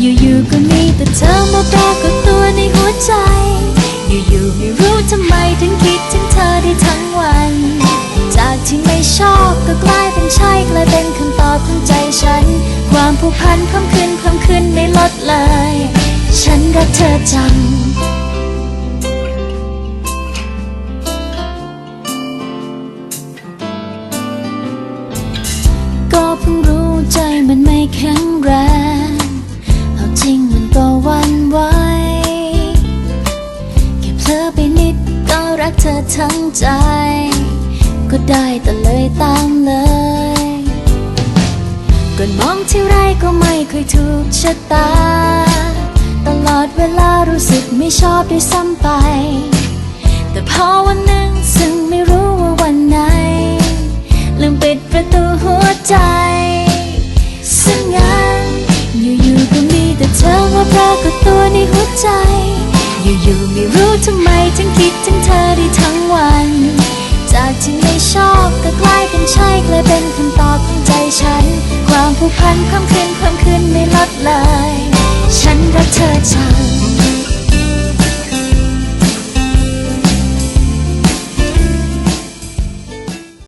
อยู่ๆก็มีแต่เธอมาปรากฏตัวในหัวใจ อยู่ๆไม่รู้ทำไมถึงคิดถึงเธอได้ทั้งวัน จากที่ไม่ชอบก็กลายเป็นใช่กลายเป็นคำตอบของใจฉัน ความผูกพันเพิ่มขึ้นเพิ่มขึ้นไม่ลดเลย ฉันรักเธอจัง ก็รักเธอทั้งใจ ก็ได้แต่เลยตามเลยก่อนมองที่ไรก็ไม่เคยถูกชะตา ตลอดเวลารู้สึกไม่ชอบด้วยซ้ำไป แต่พอวันหนึ่งซึ่งไม่รู้ว่าวันไหน ลืมปิดประตูหัวใจซึ่งงั้นอยู่ๆก็มีแต่เธอมาปรากฏตัวในหัวใจูกพันเพิ่มขึ้นเพิ่มขึ้นไม่ลดเลย ฉันรักเธอจาก